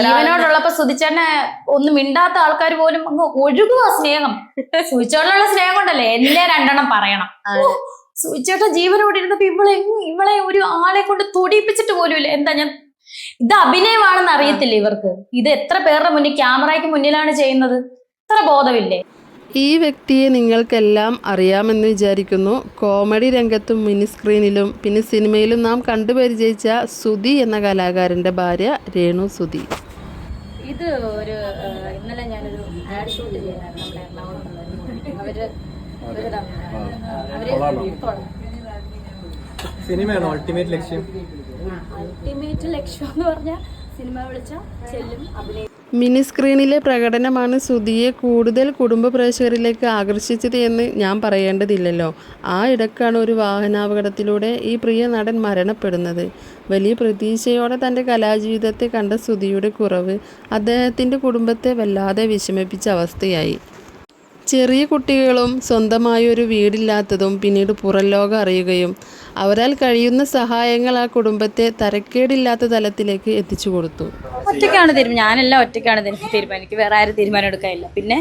ജീവനോടുള്ളപ്പോ സുതിച്ചേട്ടനെ ഒന്ന് മിണ്ടാത്ത ആൾക്കാർ പോലും അങ്ങ് ഒഴുകുക സ്നേഹം. സുതിച്ചേട്ടനുള്ള സ്നേഹം കൊണ്ടല്ലേ എന്നെ രണ്ടെണ്ണം പറയണം. സുധിച്ചോട്ട ജീവനോട് ഇരുന്നപ്പോ ഇവളെ ഇവളെ ഒരു ആളെ കൊണ്ട് തുടിപ്പിച്ചിട്ട് പോലും ഇല്ല. എന്താ ഞാൻ ഇത് അഭിനയമാണെന്ന് അറിയത്തില്ല ഇവർക്ക്? ഇത് എത്ര പേരുടെ മുന്നിൽ ക്യാമറയ്ക്ക് മുന്നിലാണ് ചെയ്യുന്നത്? ഇത്ര ബോധമില്ലേ? ഈ വ്യക്തിയെ നിങ്ങൾക്കെല്ലാം അറിയാമെന്ന് വിചാരിക്കുന്നു. കോമഡി രംഗത്തും മിനി സ്ക്രീനിലും പിന്നെ സിനിമയിലും നാം കണ്ടുപരിചയിച്ച സുധി എന്ന കലാകാരന്റെ ഭാര്യ രേണു സുധി. ഇത് ഒരു ഇന്നലെ ഞാനൊരു ആഡ് ഷൂട്ട് ചെയ്തായിരുന്നു നമ്മുടെ എറണാകുളം അവർ സിനിമയാണ് അൾട്ടിമേറ്റ് ലക്ഷ്യം? അൾട്ടിമേറ്റ് ലക്ഷ്യം എന്ന് പറഞ്ഞാൽ സിനിമ വിളിച്ച ചെല്ലും അഭിനയിക്കും. മിനി സ്ക്രീനിലെ പ്രകടനമാണ് സുധിയെ കൂടുതൽ കുടുംബ പ്രേക്ഷകരിലേക്ക് ആകർഷിച്ചത് എന്ന് ഞാൻ പറയേണ്ടതില്ലല്ലോ. ആ ഇടക്കാണ് ഒരു വാഹനാപകടത്തിലൂടെ ഈ പ്രിയ നടൻ മരണപ്പെടുന്നത്. വലിയ പ്രതീക്ഷയോടെ തന്റെ കലാജീവിതത്തെ കണ്ട സുധിയുടെ കുറവ് അദ്ദേഹത്തിന്റെ കുടുംബത്തെ വല്ലാതെ വിഷമിപ്പിച്ച അവസ്ഥയായി. ചെറിയ കുട്ടികളും സ്വന്തമായി ഒരു വീടില്ലാത്തതും പിന്നീട് പുറം ലോകം അറിയുകയും അവരാൽ കഴിയുന്ന സഹായങ്ങൾ ആ കുടുംബത്തെ തരക്കേടില്ലാത്ത തലത്തിലേക്ക് എത്തിച്ചു കൊടുത്തു. ഒറ്റയ്ക്കാണ് തീരുമാനം ഞാനെല്ലാം ഒറ്റയ്ക്കാണ് തീരുമാനം. എനിക്ക് വേറെ ആരും തീരുമാനം എടുക്കാനില്ല. പിന്നെ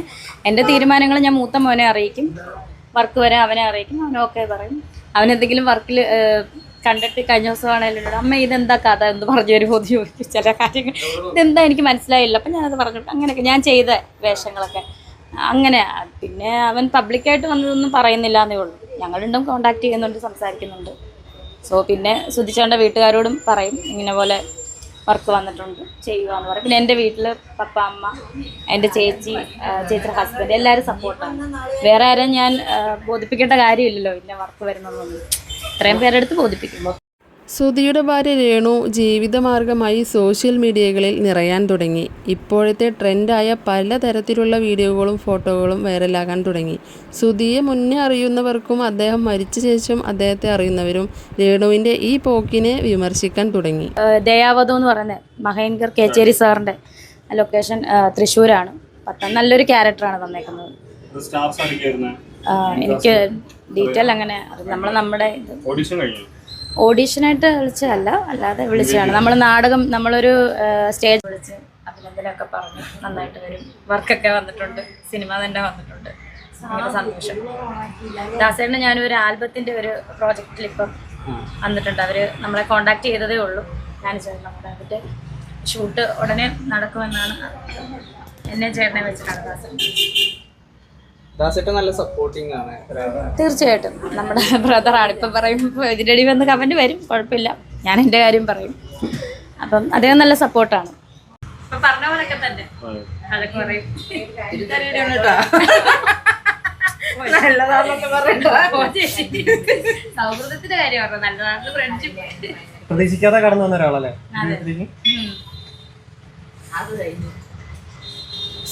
എന്റെ തീരുമാനങ്ങൾ ഞാൻ മൂത്ത മോനെ അറിയിക്കും. വർക്ക് വരെ അവനെ അറിയിക്കും. അവനൊക്കെ പറയും. അവനെന്തെങ്കിലും വർക്കിൽ കണ്ടിട്ട് കഴിഞ്ഞ ദിവസമാണെങ്കിലും അമ്മ ഇതെന്താ കഥ? എന്ന് പറഞ്ഞു വരുമോ എന്ന് ചോദിക്കും. ചില കാര്യങ്ങൾ. ഇതെന്താ? എനിക്ക് മനസ്സിലായില്ല. അപ്പം ഞാനത് പറഞ്ഞിട്ട് അങ്ങനെയൊക്കെ ഞാൻ ചെയ്ത വേഷങ്ങളൊക്കെ. അങ്ങനെ. പിന്നെ അവൻ പബ്ലിക്കായിട്ട് വന്നതൊന്നും പറയുന്നില്ല എന്നേ ഉള്ളൂ. ഞങ്ങൾ രണ്ടും കോണ്ടാക്ട് ചെയ്യുന്നുണ്ട് സംസാരിക്കുന്നുണ്ട്. സോ പിന്നെ സുധിച്ചേണ്ട വീട്ടുകാരോടും പറയും. ഇങ്ങനെ പോലെ വർക്ക് വന്നിട്ടുണ്ട് ചെയ്യുക എന്ന് പറയും. പിന്നെ എന്റെ വീട്ടിൽ പപ്പ അമ്മ എന്റെ ചേച്ചി ചേച്ചിയുടെ ഹസ്ബൻഡ് എല്ലാവരും സപ്പോർട്ടാണ് വേറെ ആരും ഞാൻ ബോധിപ്പിക്കേണ്ട കാര്യമില്ലല്ലോ ഇന്ന വർക്ക് വരുന്നതൊന്നും ഇത്രയും പേരെടുത്ത് ബോധിപ്പിക്കുമ്പോൾ സുധിയുടെ ഭാര്യ രേണു ജീവിതമാർഗമായി സോഷ്യൽ മീഡിയകളിൽ നിറയാൻ തുടങ്ങി. ഇപ്പോഴത്തെ ട്രെൻഡായ പലതരത്തിലുള്ള വീഡിയോകളും ഫോട്ടോകളും വൈറലാകാൻ തുടങ്ങി. സുധിയെ മുന്നേ അറിയുന്നവർക്കും അദ്ദേഹം മരിച്ച ശേഷം അദ്ദേഹത്തെ അറിയുന്നവരും രേണുവിന്റെ ഈ പോക്കിനെ വിമർശിക്കാൻ തുടങ്ങി. ദയാവധം എന്ന് പറയുന്നത് മഹേൻകർ കേച്ചേരി സാറിന്റെ ലൊക്കേഷൻ തൃശ്ശൂരാണ്. പത്താം നല്ലൊരു ക്യാരക്ടറാണ് തന്നേക്കുന്നത്. എനിക്ക് ഡീറ്റെയിൽ അങ്ങനെ നമ്മൾ നമ്മുടെ ഓഡിഷൻ കഴിഞ്ഞു? ഓഡീഷനായിട്ട് വിളിച്ചതല്ല അല്ലാതെ വിളിച്ചതാണ്. നമ്മൾ നാടകം നമ്മളൊരു സ്റ്റേജ് വിളിച്ച് അഭിനന്ദനമൊക്കെ പറഞ്ഞു നന്നായിട്ട് വരും. വർക്കൊക്കെ വന്നിട്ടുണ്ട് സിനിമ തന്നെ വന്നിട്ടുണ്ട്. സന്തോഷം. ഞാൻ ഞാനൊരു ആൽബത്തിന്റെ ഒരു പ്രോജക്റ്റിൽ ഇപ്പം വന്നിട്ടുണ്ട്. അവർ നമ്മളെ കോണ്ടാക്ട് ചെയ്തതേ ഉള്ളൂ. ഞാൻ ചേട്ടൻ കൂടെ അതിന്റെ ഷൂട്ട് ഉടനെ നടക്കുമെന്നാണ് എന്നെ ചേട്ടനെ വെച്ചിട്ടാണ് ദാസേട്ട നല്ല ആണ്. തീർച്ചയായിട്ടും. നമ്മുടെ ബ്രദറാണ് ഇപ്പം പറയും ഇതിനടി വന്ന് കമന്റ് വരും. കുഴപ്പമില്ല. ഞാൻ എന്റെ കാര്യം പറയും. അപ്പം അദ്ദേഹം നല്ല സപ്പോർട്ടാണ് പറഞ്ഞ പോലൊക്കെ തന്നെ. അതൊക്കെ പറയും. സൗഹൃദത്തിന്റെ കാര്യം പറഞ്ഞു നല്ലതാണ് ഫ്രണ്ട്ഷിപ്പ് പ്രതീക്ഷിക്കാതെ കടന്നു വന്ന ഒരാളല്ലേ? അത് കഴിഞ്ഞു.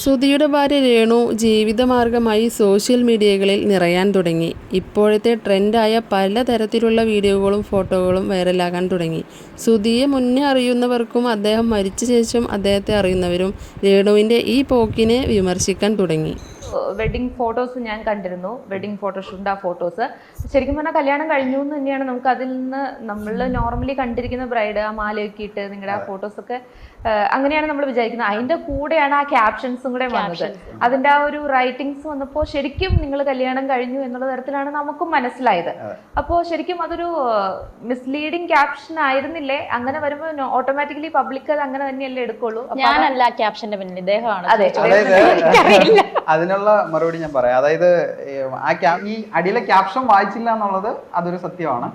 സുധിയുടെ ഭാര്യ രേണു ജീവിതമാർഗമായി സോഷ്യൽ മീഡിയകളിൽ നിറയാൻ തുടങ്ങി. ഇപ്പോഴത്തെ ട്രെൻഡായ പലതരത്തിലുള്ള വീഡിയോകളും ഫോട്ടോകളും വൈറലാകാൻ തുടങ്ങി. സുധിയെ മുന്നേ അറിയുന്നവർക്കും അദ്ദേഹം മരിച്ച ശേഷം അദ്ദേഹത്തെ അറിയുന്നവരും രേണുവിന്റെ ഈ പോക്കിനെ വിമർശിക്കാൻ തുടങ്ങി. വെഡിങ് ഫോട്ടോസ് ഞാൻ കണ്ടിരുന്നു. വെഡിങ് ഫോട്ടോഷൂട്ട് ആ ഫോട്ടോസ് ശരിക്കും പറഞ്ഞാൽ കല്യാണം കഴിഞ്ഞു എന്ന് തന്നെയാണ് നമുക്ക് അതിൽ നിന്ന് നമ്മൾ നോർമലി കണ്ടിരിക്കുന്ന ബ്രൈഡ് ആ മാലയൊക്കെ ഇട്ട് നിങ്ങളുടെ ആ ഫോട്ടോസൊക്കെ അങ്ങനെയാണ് നമ്മൾ വിചാരിക്കുന്നത്. അതിന്റെ കൂടെയാണ് ആ ക്യാപ്ഷൻസും കൂടെ വന്നത്. അതിന്റെ ആ ഒരു റൈറ്റിങ്സ് വന്നപ്പോൾ ശരിക്കും നിങ്ങൾ കല്യാണം കഴിഞ്ഞു എന്നുള്ള തരത്തിലാണ് നമുക്കും മനസ്സിലായത്. അപ്പോൾ ശരിക്കും അതൊരു മിസ്ലീഡിങ് ക്യാപ്ഷൻ ആയിരുന്നില്ലേ? അങ്ങനെ വരുമ്പോൾ ഓട്ടോമാറ്റിക്കലി പബ്ലിക് അത് അങ്ങനെ തന്നെയല്ലേ എടുക്കുള്ളൂ. ഞാനല്ല ക്യാപ്ഷന്റെ പിന്നിൽ. ഇദ്ദേഹമാണ് അതിനുള്ള മറുപടി ഞാൻ പറയാം. അതായത് ആ ക്യാ ഈ അടിയിലെ ക്യാപ്ഷൻ വായിച്ചില്ല എന്നുള്ളത് അതൊരു സത്യമാണ്.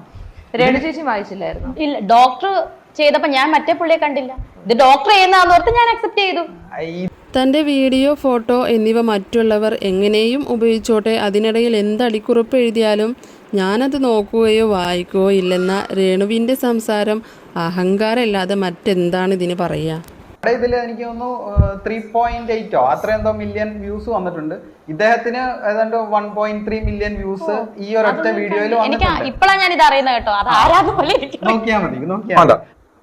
രേണു ചേച്ചി വായിച്ചില്ലായിരുന്നു. ഇല്ല ഡോക്ടർ ചെയ്തപ്പോ ഞാൻ മറ്റേ പുള്ളിയെ കണ്ടില്ല. ഇത് ഡോക്ടർ ചെയ്യുന്നോർത്ത് ഓർത്ത് ഞാൻ അക്സെപ്റ്റ് ചെയ്തു. തന്റെ തന്റെ വീഡിയോ ഫോട്ടോ എന്നിവ മറ്റുള്ളവർ എങ്ങനെയും ഉപയോഗിച്ചോട്ടെ അതിനിടയിൽ എന്ത് അടിക്കുറിപ്പ് എഴുതിയാലും ഞാനത് നോക്കുകയോ വായിക്കുകയോ ഇല്ലെന്ന രേണുവിന്റെ സംസാരം അഹങ്കാരമല്ലാതെ മറ്റെന്താണ് ഇതിന് പറയുക ഇതിൽ എനിക്ക് തോന്നുന്നു ത്രീ പോയിന്റ് എയ്റ്റോ അത്ര എന്തോ മില്യൺ വ്യൂസ് വന്നിട്ടുണ്ട്. ഇദ്ദേഹത്തിന് ഏതാണ്ട് one point three million views ഈ ഒരൊറ്റ വീഡിയോയിൽ എനിക്ക് ഇപ്പോഴാണ് ഞാൻ ഇത് അറിയുന്നത് കേട്ടോ. അത് ആരാന്ന് പോലെ ഇരിക്കും നോക്കിയാൽ മതി നോക്കിയാൽ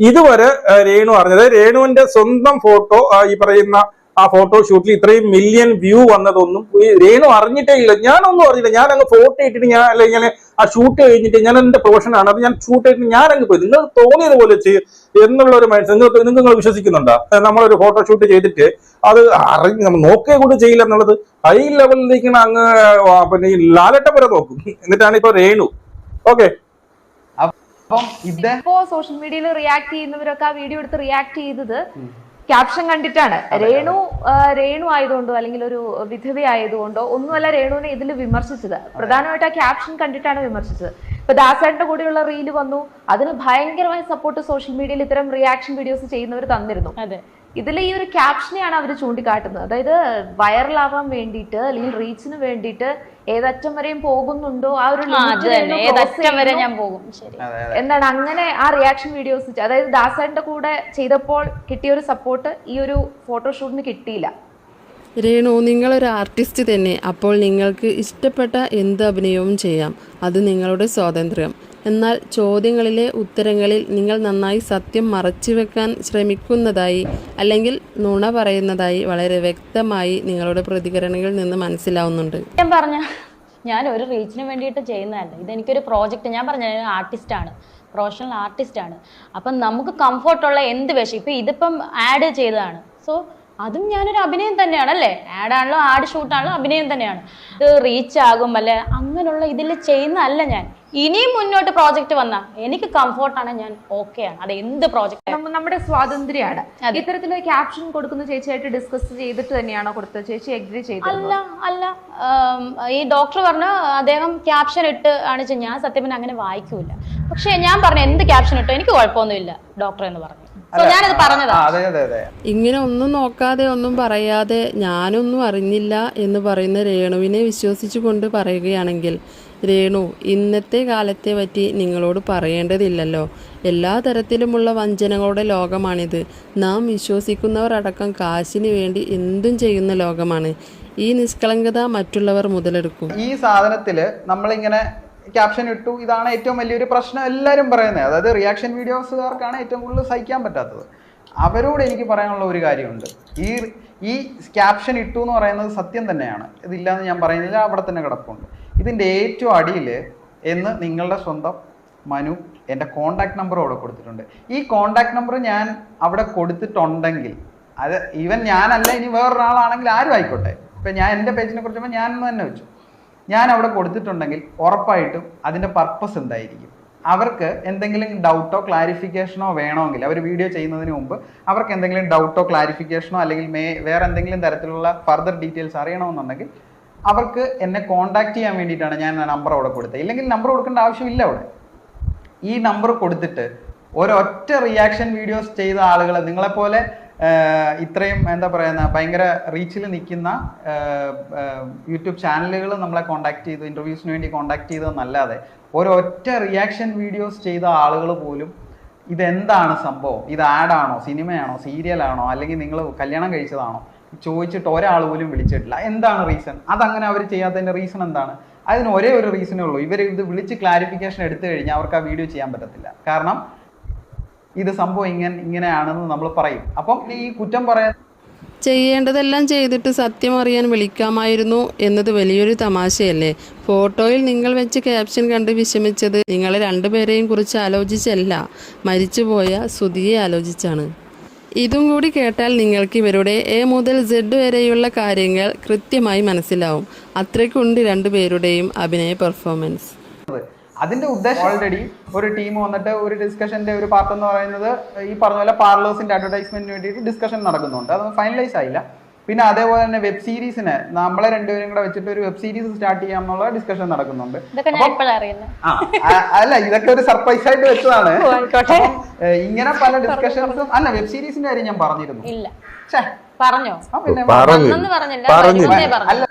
ഇതുവരെ രേണു അറിഞ്ഞത് രേണുവിന്റെ സ്വന്തം ഫോട്ടോ ഈ പറയുന്ന ആ ഫോട്ടോ ഷൂട്ടിൽ ഇത്രയും മില്യൺ വ്യൂ വന്നതൊന്നും രേണു അറിഞ്ഞിട്ടേ ഇല്ല. ഞാനൊന്നും അറിഞ്ഞില്ല. ഞാൻ അങ്ങ് ഫോട്ടോ ഇട്ടിട്ട് ഞാൻ അല്ലെങ്കിൽ ആ ഷൂട്ട് കഴിഞ്ഞിട്ട് ഞാൻ എന്റെ പ്രൊഫഷനാണ് അത് ഞാൻ ഷൂട്ട് ചെയ്തിട്ട് ഞാൻ അങ്ങ് പോയി. നിങ്ങൾ തോന്നിയത് പോലെ ചെയ്യും എന്നുള്ള ഒരു മൈൻഡ് നിങ്ങൾ നിങ്ങൾക്ക് നിങ്ങൾ വിശ്വസിക്കുന്നുണ്ടോ? നമ്മളൊരു ഫോട്ടോ ഷൂട്ട് ചെയ്തിട്ട് അത് അറിഞ്ഞ് നമ്മൾ നോക്കേ കൂടി ചെയ്യില്ല എന്നുള്ളത് ഹൈ ലെവലിലേക്ക് അങ്ങ് പിന്നെ ഈ ലാലട്ടം വരെ നോക്കും. എന്നിട്ടാണ് ഇപ്പൊ രേണു. ഓക്കെ ഇപ്പോ സോഷ്യൽ മീഡിയയിൽ റിയാക്ട് ചെയ്യുന്നവരൊക്കെ ആ വീഡിയോ എടുത്ത് റിയാക്ട് ചെയ്തത് ക്യാപ്ഷൻ കണ്ടിട്ടാണ്. രേണു രേണു ആയതുകൊണ്ടോ അല്ലെങ്കിൽ ഒരു വിധവ ആയതുകൊണ്ടോ ഒന്നുമല്ല രേണുവിനെ ഇതിൽ വിമർശിച്ചത്. പ്രധാനമായിട്ട് ആ ക്യാപ്ഷൻ കണ്ടിട്ടാണ് വിമർശിച്ചത്. ഇപ്പൊ ദാസേട്ടന്റെ കൂടെയുള്ള റീൽ വന്നു. അതിന് ഭയങ്കരമായ സപ്പോർട്ട് സോഷ്യൽ മീഡിയയിൽ ഇത്തരം റിയാക്ഷൻ വീഡിയോസ് ചെയ്യുന്നവർ തന്നിരുന്നു. അതെ. ഇതിൽ ഈ ഒരു ക്യാപ്ഷനെയാണ് അവർ ചൂണ്ടിക്കാട്ടുന്നത്. അതായത് വൈറലാവാൻ വേണ്ടിയിട്ട് അല്ലെങ്കിൽ റീച്ചിന് വേണ്ടിയിട്ട് ഏതറ്റം വരെയും പോകുന്നുണ്ടോ? ആ ഒരു വരെ ഞാൻ പോകും. ശരി. അതെ അതെ. എന്താണ് അങ്ങനെ ആ റിയാക്ഷൻ വീഡിയോസ് അതായത് ദാസന്റെ കൂടെ ചെയ്തപ്പോൾ കിട്ടിയ ഒരു സപ്പോർട്ട് ഈ ഒരു ഫോട്ടോഷൂട്ടിന് കിട്ടിയില്ല. രേണു നിങ്ങളൊരു ആർട്ടിസ്റ്റ് തന്നെ. അപ്പോൾ നിങ്ങൾക്ക് ഇഷ്ടപ്പെട്ട എന്ത് അഭിനയവും ചെയ്യാം. അത് നിങ്ങളുടെ സ്വാതന്ത്ര്യം. എന്നാൽ ചോദ്യങ്ങളിലെ ഉത്തരങ്ങളിൽ നിങ്ങൾ നന്നായി സത്യം മറച്ചു വെക്കാൻ ശ്രമിക്കുന്നതായി അല്ലെങ്കിൽ നുണ പറയുന്നതായി വളരെ വ്യക്തമായി നിങ്ങളുടെ പ്രതികരണങ്ങളിൽ നിന്ന് മനസ്സിലാവുന്നുണ്ട്. ഞാൻ പറഞ്ഞ ഞാൻ ഒരു റീച്ചിന് വേണ്ടിയിട്ട് ചെയ്യുന്നതല്ല. ഇതെനിക്കൊരു പ്രോജക്റ്റ് ഞാൻ പറഞ്ഞ ആർട്ടിസ്റ്റാണ് പ്രൊഫഷണൽ ആർട്ടിസ്റ്റാണ് അപ്പം നമുക്ക് കംഫർട്ടുള്ള എന്ത് വേഷം? ഇപ്പം ഇതിപ്പം ആഡ് ചെയ്തതാണ്. സോ അതും ഞാനൊരു അഭിനയം തന്നെയാണ് അല്ലേ ആണല്ലോ ആഡ് ഷൂട്ടാണല്ലോ അഭിനയം തന്നെയാണ്. ഇത് റീച്ച് ആകും അല്ലേ? അങ്ങനെയുള്ള ഇതിൽ ചെയ്യുന്നതല്ല ഞാൻ. ഇനിയും മുന്നോട്ട് പ്രോജക്റ്റ് വന്ന എനിക്ക് കംഫർട്ടാണ് ഞാൻ ഓക്കെയാണ് അത് എന്ത് പ്രോജക്റ്റ് നമ്മ- നമ്മുടെ സ്വാതന്ത്ര്യമാണ്. ഇത്തരത്തിൽ ക്യാപ്ഷൻ കൊടുക്കുന്ന ചേച്ചിയായിട്ട് ഡിസ്കസ് ചെയ്തിട്ട് തന്നെയാണോ കൊടുത്തത്? ചേച്ചി എഗ്രി ചെയ്തത് അല്ല അല്ല. ഈ ഡോക്ടർ പറഞ്ഞു അദ്ദേഹം ക്യാപ്ഷൻ ഇട്ട് ആണ് ഞാൻ സത്യം അങ്ങനെ വായിക്കൂല പക്ഷെ ഞാൻ പറഞ്ഞു എന്ത് ക്യാപ്ഷൻ ഇട്ടോ എനിക്ക് കുഴപ്പമൊന്നുമില്ല ഡോക്ടർ എന്ന് പറഞ്ഞു. ഞാനത് പറഞ്ഞതാ. അതെ അതെ അതെ. ഇങ്ങനെ ഒന്നും നോക്കാതെ ഒന്നും പറയാതെ ഞാനൊന്നും അറിഞ്ഞില്ല എന്ന് പറയുന്ന രേണുവിനെ വിശ്വസിച്ചു കൊണ്ട് പറയുകയാണെങ്കിൽ രേണു ഇന്നത്തെ കാലത്തെ പറ്റി നിങ്ങളോട് പറയേണ്ടതില്ലല്ലോ. എല്ലാ തരത്തിലുമുള്ള വഞ്ചനകളുടെ ലോകമാണിത്. നാം വിശ്വസിക്കുന്നവർ അടക്കം കാശിന് വേണ്ടി എന്തും ചെയ്യുന്ന ലോകമാണ്. ഈ നിഷ്കളങ്കത മറ്റുള്ളവർ മുതലെടുക്കും. ഈ സാധനത്തിൽ നമ്മളിങ്ങനെ ക്യാപ്ഷൻ ഇട്ടു. ഇതാണ് ഏറ്റവും വലിയൊരു പ്രശ്നം എല്ലാവരും പറയുന്നത് അതായത് റിയാക്ഷൻ വീഡിയോസുകാർക്കാണ് ഏറ്റവും കൂടുതൽ സഹിക്കാൻ പറ്റാത്തത്. അവരോട് എനിക്ക് പറയാനുള്ള ഒരു കാര്യമുണ്ട്. ഈ ഈ ക്യാപ്ഷൻ ഇട്ടു എന്ന് പറയുന്നത് സത്യം തന്നെയാണ്. ഇതില്ലാന്ന് ഞാൻ പറയുന്നില്ല അവിടെ തന്നെ കിടപ്പുണ്ട്. ഇതിന്റെ ഏറ്റവും അടിയിൽ എന്ന് നിങ്ങളുടെ സ്വന്തം മനു എന്റെ കോണ്ടാക്ട് നമ്പർ അവിടെ കൊടുത്തിട്ടുണ്ട്. ഈ കോണ്ടാക്ട് നമ്പർ ഞാൻ അവിടെ കൊടുത്തിട്ടുണ്ടെങ്കിൽ അത് ഈവൻ ഞാനല്ല ഇനി വേറൊരാളാണെങ്കിൽ ആരും ആയിക്കോട്ടെ. ഇപ്പം ഞാൻ എന്റെ പേജിനെ കുറിച്ചപ്പോൾ ഞാൻ തന്നെ വെച്ചു. ഞാൻ അവിടെ കൊടുത്തിട്ടുണ്ടെങ്കിൽ ഉറപ്പായിട്ടും അതിന്റെ പർപ്പസ് എന്തായിരിക്കും? അവർക്ക് എന്തെങ്കിലും ഡൗട്ടോ ക്ലാരിഫിക്കേഷനോ വേണമെങ്കിൽ അവർ വീഡിയോ ചെയ്യുന്നതിന് മുമ്പ് അവർക്ക് എന്തെങ്കിലും ഡൗട്ടോ ക്ലാരിഫിക്കേഷനോ അല്ലെങ്കിൽ മേ വേറെ എന്തെങ്കിലും തരത്തിലുള്ള ഫർദർ ഡീറ്റെയിൽസ് അറിയണമെന്നുണ്ടെങ്കിൽ അവർക്ക് എന്നെ കോൺടാക്ട് ചെയ്യാൻ വേണ്ടിയിട്ടാണ് ഞാൻ നമ്പർ അവിടെ കൊടുത്തത്. ഇല്ലെങ്കിൽ നമ്പർ കൊടുക്കേണ്ട ആവശ്യമില്ല അവിടെ. ഈ നമ്പർ കൊടുത്തിട്ട് ഒരൊറ്റ റിയാക്ഷൻ വീഡിയോസ് ചെയ്ത ആളുകൾ നിങ്ങളെപ്പോലെ ഇത്രയും എന്താ പറയുന്ന ഭയങ്കര റീച്ചിൽ നിൽക്കുന്ന യൂട്യൂബ് ചാനലുകൾ നമ്മളെ കോണ്ടാക്ട് ചെയ്തു ഇന്റർവ്യൂസിന് വേണ്ടി കോണ്ടാക്ട് ചെയ്തതെന്നല്ലാതെ ഒരൊറ്റ റിയാക്ഷൻ വീഡിയോസ് ചെയ്ത ആളുകൾ പോലും ഇതെന്താണ് സംഭവം? ഇത് ആഡാണോ സിനിമയാണോ സീരിയലാണോ അല്ലെങ്കിൽ നിങ്ങൾ കല്യാണം കഴിച്ചതാണോ? ചോദിച്ചിട്ട് ഒരാൾ പോലും വിളിച്ചിട്ടില്ല. എന്താണ് റീസൺ അതങ്ങനെ അവർ ചെയ്യാത്തതിന്റെ റീസൺ എന്താണ്? അതിന് ഒരേ ഒരു റീസണേ ഉള്ളൂ. ഇവർ ഇത് വിളിച്ച് ക്ലാരിഫിക്കേഷൻ എടുത്തു കഴിഞ്ഞാൽ അവർക്ക് ആ വീഡിയോ ചെയ്യാൻ പറ്റത്തില്ല. കാരണം ഇത് സംഭവം ഇങ്ങനെ ഇങ്ങനെയാണെന്ന് നമ്മൾ പറയും. അപ്പം ഈ കുറ്റം പറയാൻ ചെയ്യേണ്ടതെല്ലാം ചെയ്തിട്ട് സത്യം അറിയാൻ വിളിക്കാമായിരുന്നു എന്നത് വലിയൊരു തമാശയല്ലേ. ഫോട്ടോയിൽ നിങ്ങൾ വെച്ച് ക്യാപ്ഷൻ കണ്ട് വിഷമിച്ചത് നിങ്ങളെ രണ്ടുപേരെയും കുറിച്ച് ആലോചിച്ചല്ല മരിച്ചുപോയ സുധിയെ ആലോചിച്ചാണ്. ഇതും കൂടി കേട്ടാൽ നിങ്ങൾക്ക് ഇവരുടെ എ മുതൽ സെഡ് വരെയുള്ള കാര്യങ്ങൾ കൃത്യമായി മനസ്സിലാവും. അത്രയ്ക്കുണ്ട് രണ്ടുപേരുടെയും അഭിനയ പെർഫോമൻസ് അതിന്റെ ഉദ്ദേശം ഓൾറെഡി ഒരു ടീം വന്നിട്ട് ഒരു ഡിസ്കഷന്റെ ഒരു പാർട്ട് എന്ന് പറയുന്നത് ഈ പറഞ്ഞ പോലെ പാർലേഴ്സിന്റെ അഡ്വർടൈസ്മെന്റിന് വേണ്ടിയിട്ട് ഡിസ്കഷൻ നടക്കുന്നുണ്ട്. അത് ഫൈനലൈസ് ആയില്ല. പിന്നെ അതേപോലെ തന്നെ വെബ് സീരീസിന് നമ്മളെ രണ്ടുപേരും കൂടെ വെച്ചിട്ട് ഒരു വെബ് സീരീസ് സ്റ്റാർട്ട് ചെയ്യാം എന്നുള്ള ഡിസ്കഷൻ നടക്കുന്നുണ്ട് അല്ല ഇതൊക്കെ ഒരു സർപ്രൈസ് ആയിട്ട് വെച്ചതാണ്. ഇങ്ങനെ പല ഡിസ്കഷൻസും അല്ല വെബ് സീരീസിന്റെ കാര്യം ഞാൻ പറഞ്ഞിരുന്നു. ഇല്ല. ഛേ, പറഞ്ഞോ? പിന്നെ അല്ല